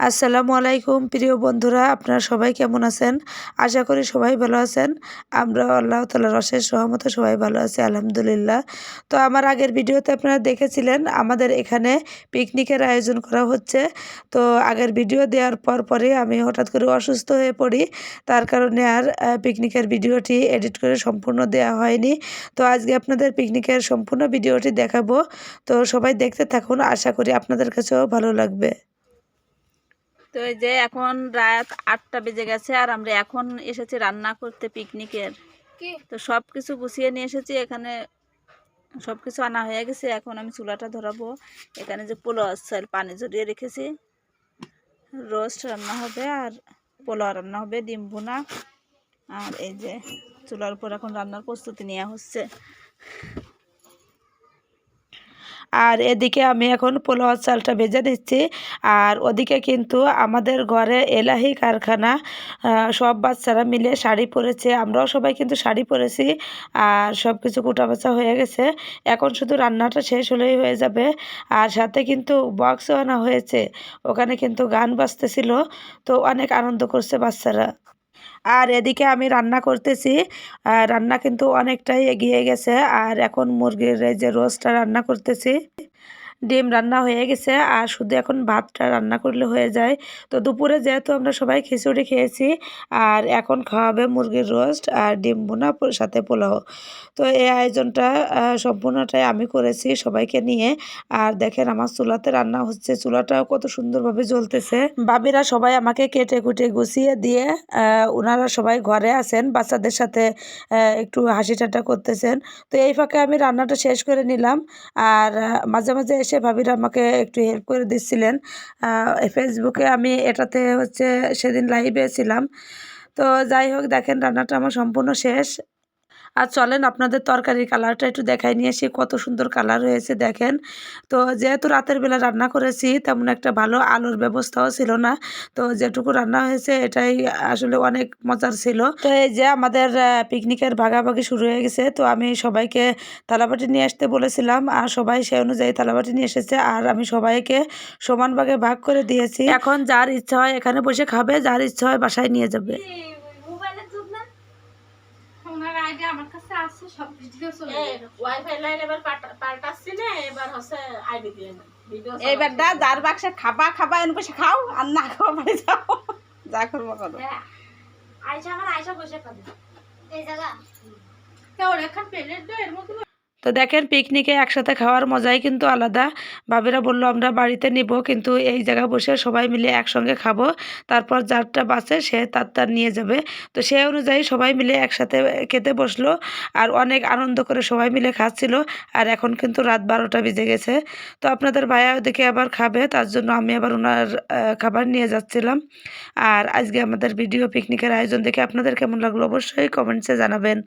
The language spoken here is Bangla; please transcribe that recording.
আসসালামু আলাইকুম, প্রিয় বন্ধুরা, আপনারা সবাই কেমন আছেন? আশা করি সবাই ভালো আছেন। আমরা আল্লাহ তালার রসের সহমতে সবাই ভালো আছি, আলহামদুলিল্লাহ। তো আমার আগের ভিডিওতে আপনারা দেখেছিলেন, আমাদের এখানে পিকনিকের আয়োজন করা হচ্ছে। তো আগের ভিডিও দেওয়ার পর পরে আমি হঠাৎ করে অসুস্থ হয়ে পড়ি। তার কারণে আর পিকনিকের ভিডিওটি এডিট করে সম্পূর্ণ দেওয়া হয়নি। তো আজকে আপনাদের পিকনিকের সম্পূর্ণ ভিডিওটি দেখাবো। তো সবাই দেখতে থাকুন, আশা করি আপনাদের কাছেও ভালো লাগবে। তো এই যে এখন রাত আটটা বেজে গেছে আর আমরা এখন এসেছি রান্না করতে পিকনিকের। তো সব কিছু গুছিয়ে নিয়ে এসেছি এখানে সব কিছু আনা হয়ে গেছে। এখন আমি চুলাটা ধরাবো। এখানে যে পোলাও চাল পানি জড়িয়ে রেখেছি। রোস্ট রান্না হবে আর পোলাও রান্না হবে ডিম ভুনা। আর এই যে চুলার উপর এখন রান্নার প্রস্তুতি নেওয়া হচ্ছে। আর এদিকে আমি এখন পোলাওয়ার চালটা ভেজে দিচ্ছি আর ওদিকে কিন্তু আমাদের ঘরে এলাহি কারখানা সব বাচ্চারা মিলে শাড়ি পরেছে। আমরাও সবাই কিন্তু শাড়ি পরেছি আর সব কিছু কুটাবাচা হয়ে গেছে। এখন শুধু রান্নাটা শেষ হলেই হয়ে যাবে। আর সাথে কিন্তু বক্সও আনা হয়েছে। ওখানে কিন্তু গান বাজতেছিল। তো অনেক আনন্দ করছে বাচ্চারা। আর এদিকে আমি রান্না করতেছি। রান্না কিন্তু অনেকটাই এগিয়ে গেছে। আর এখন মুরগির যে রোজটা রান্না করতেছি। ডিম রান্না হয়ে গেছে আর শুধু এখন ভাতটা রান্না করলে হয়ে যায়। তো দুপুরে যেহেতু আমরা সবাই খিচুড়ি খেয়েছি আর এখন খাওয়াবে মুরগির রোস্ট আর ডিম বোনা সাথে পোলাও। তো এই আয়োজনটা সম্পূর্ণটাই আমি করেছি সবাইকে নিয়ে। আর দেখেন আমার চুলাতে রান্না হচ্ছে, চুলাটাও কত সুন্দরভাবে জ্বলতেছে। বাবিরা সবাই আমাকে কেটে কুটে গুছিয়ে দিয়ে ওনারা সবাই ঘরে আছেন, বাচ্চাদের সাথে একটু হাসি ঠাট্টা করতেছেন। তো এই ফাঁকে আমি রান্নাটা শেষ করে নিলাম। আর মাঝে মাঝে এসে ভাবিরা আমাকে একটু হেল্প করে দিচ্ছিলেন। ফেসবুকে আমি এটাতে হচ্ছে সেদিন লাইভে ছিলাম। তো যাই হোক, দেখেন, রান্নাটা আমার সম্পূর্ণ শেষ। আর চলেন আপনাদের তরকারির কালারটা একটু দেখাই নিয়ে এসে কত সুন্দর কালার হয়েছে দেখেন। তো যেহেতু রাতের বেলা রান্না করেছি, তেমন একটা ভালো আলোর ব্যবস্থাও ছিল না। তো যেটুকু রান্না হয়েছে, এটাই আসলে অনেক মজার ছিল। তো এই যে আমাদের পিকনিকের ভাগাভাগি শুরু হয়ে গেছে, তো আমি সবাইকে থালাবাটি নিয়ে আসতে বলেছিলাম। আর সবাই সেই অনুযায়ী থালাবাটি নিয়ে এসেছে। আর আমি সবাইকে সমান ভাগে ভাগ করে দিয়েছি। এখন যার ইচ্ছা হয় এখানে বসে খাবে, যার ইচ্ছা হয় বাসায় নিয়ে যাবে। আমার কাছে আছে সব ভিডিও চলে ওয়াইফাই লাইন এবার পাল্টাচ্ছি না এবার হচ্ছে আইডি দিয়ে না এবার দা যার বাক্সে খাবা খাবা এনে বসে খাও আর না খাওয়া বাড়ি যাও। যা করব করো। আয়সা আমার আয়সা বসে খাবে। এই জায়গা। তা ওর এখন প্লেট দাও এর মধ্যে তো দেখেন পিকনিকে একসাথে খাওয়ার মজাই কিন্তু আলাদা। বাবিরা বলল, আমরা বাড়িতে নিব, কিন্তু এই জায়গায় বসে সবাই মিলে একসঙ্গে খাব। তারপর যারটা বাঁচে, সে তার তার নিয়ে যাবে। তো সেই অনুযায়ী সবাই মিলে একসাথে খেতে বসল আর অনেক আনন্দ করে সবাই মিলে খাচ্ছিল। আর এখন কিন্তু রাত বারোটা বেজে গেছে। তো আপনাদের ভাইয়া ওদিকে আবার খাবে, তার জন্য আমি আবার ওনার খাবার নিয়ে যাচ্ছিলাম। আর আজকে আমাদের ভিডিও পিকনিকের আয়োজন দেখে আপনাদের কেমন লাগল অবশ্যই কমেন্টসে জানাবেন।